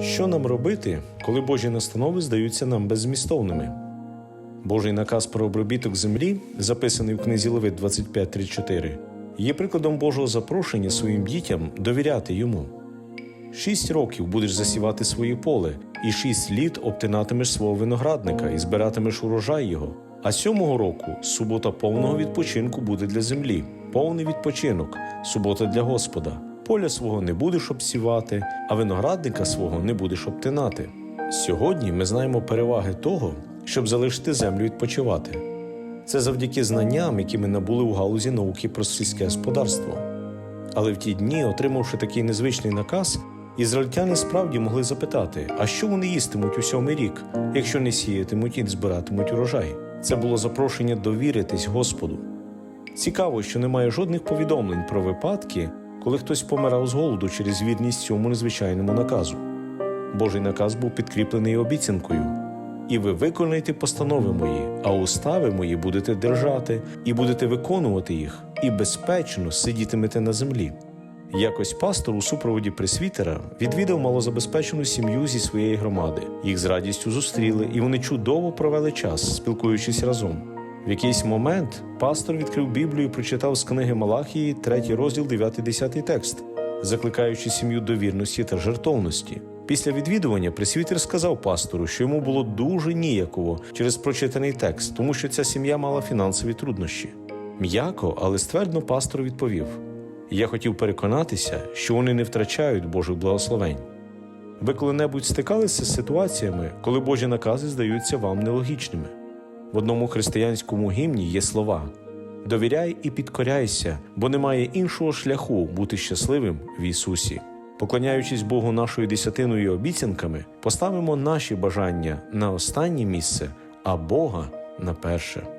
Що нам робити, коли Божі настанови здаються нам беззмістовними? Божий наказ про обробіток землі, записаний в книзі Левит 25.3.4, є прикладом Божого запрошення своїм дітям довіряти йому. Шість років будеш засівати своє поле, і шість літ обтинатимеш свого виноградника і збиратимеш урожай його. А сьомого року субота повного відпочинку буде для землі, повний відпочинок, субота для Господа. Поля свого не будеш обсівати, а виноградника свого не будеш обтинати. Сьогодні ми знаємо переваги того, щоб залишити землю відпочивати. Це завдяки знанням, які ми набули у галузі науки про сільське господарство. Але в ті дні, отримавши такий незвичний наказ, ізраїльтяни справді могли запитати, а що вони їстимуть у сьомий рік, якщо не сіятимуть і не збиратимуть урожай. Це було запрошення довіритись Господу. Цікаво, що немає жодних повідомлень про випадки, коли хтось помирав з голоду через вірність цьому незвичайному наказу. Божий наказ був підкріплений обіцянкою. І ви виконаєте постанови мої, а устави мої будете держати, і будете виконувати їх, і безпечно сидітимете на землі. Якось пастор у супроводі пресвітера відвідав малозабезпечену сім'ю зі своєї громади. Їх з радістю зустріли, і вони чудово провели час, спілкуючись разом. В якийсь момент пастор відкрив Біблію і прочитав з книги Малахії, 3 розділ, 9-10 текст, закликаючи сім'ю до вірності та жертовності. Після відвідування пресвітер сказав пастору, що йому було дуже ніяково через прочитаний текст, тому що ця сім'я мала фінансові труднощі. М'яко, але ствердно пастор відповів: Я хотів переконатися, що вони не втрачають Божих благословень. Ви коли-небудь стикалися з ситуаціями, коли Божі накази здаються вам нелогічними. В одному християнському гімні є слова: Довіряй і підкоряйся, бо немає іншого шляху бути щасливим в Ісусі. Поклоняючись Богу нашою десятиною обіцянками, поставимо наші бажання на останнє місце, а Бога на перше.